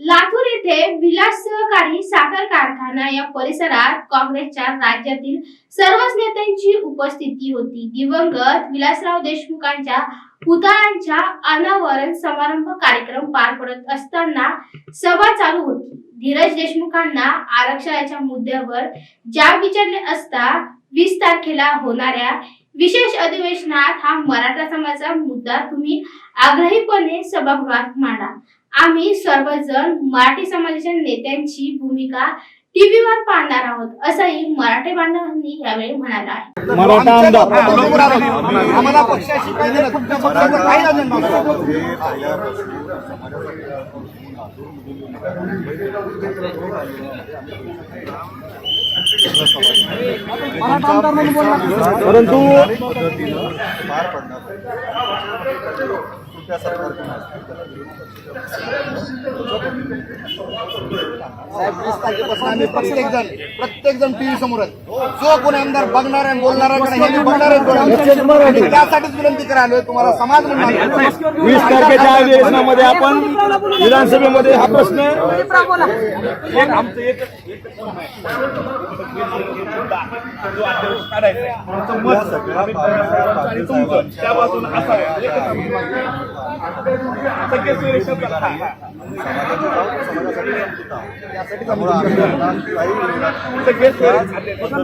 लातूर येथे विलास सहकारी साखर कारखाना या परिसरात काँग्रेसच्या राज्यातील सर्वच नेत्यांची उपस्थिती होती. दिवंगत विलासराव देशमुखांच्या पुतळ्यांच्या अनावरण समारंभ कार्यक्रम पार पडत असताना सभा चालू होती. धीरज देशमुखांना आरक्षणाच्या मुद्द्यावर जाब विचारले असता वीस तारखेला होणाऱ्या विशेष अधिवेशनात हा मराठा समाजाचा मुद्दा तुम्ही आग्रहीपणे सभागृहात मांडा. आम्ही सर्वजण मराठी समाजाच्या नेत्यांची भूमिका टीव्हीवर पाहणार आहोत असंही मराठी बांधवांनी यावेळी म्हणाले आहे. मराठा आमदार. आम्हाला पक्षाशी काही परंतु पार पडणार साहेब वीस तारखेपासून आम्ही प्रत्येक जण प्रत्येक जण टीव्ही समोर आहे जो कोणी आमदार बघणार आहे बोलणार आहे का नाही, हे बघणार आहे, त्यासाठीच विनंती करायला तुम्हाला समाज. वीस तारखेच्या अधिवेशनामध्ये आपण विधानसभेमध्ये हा प्रश्न असं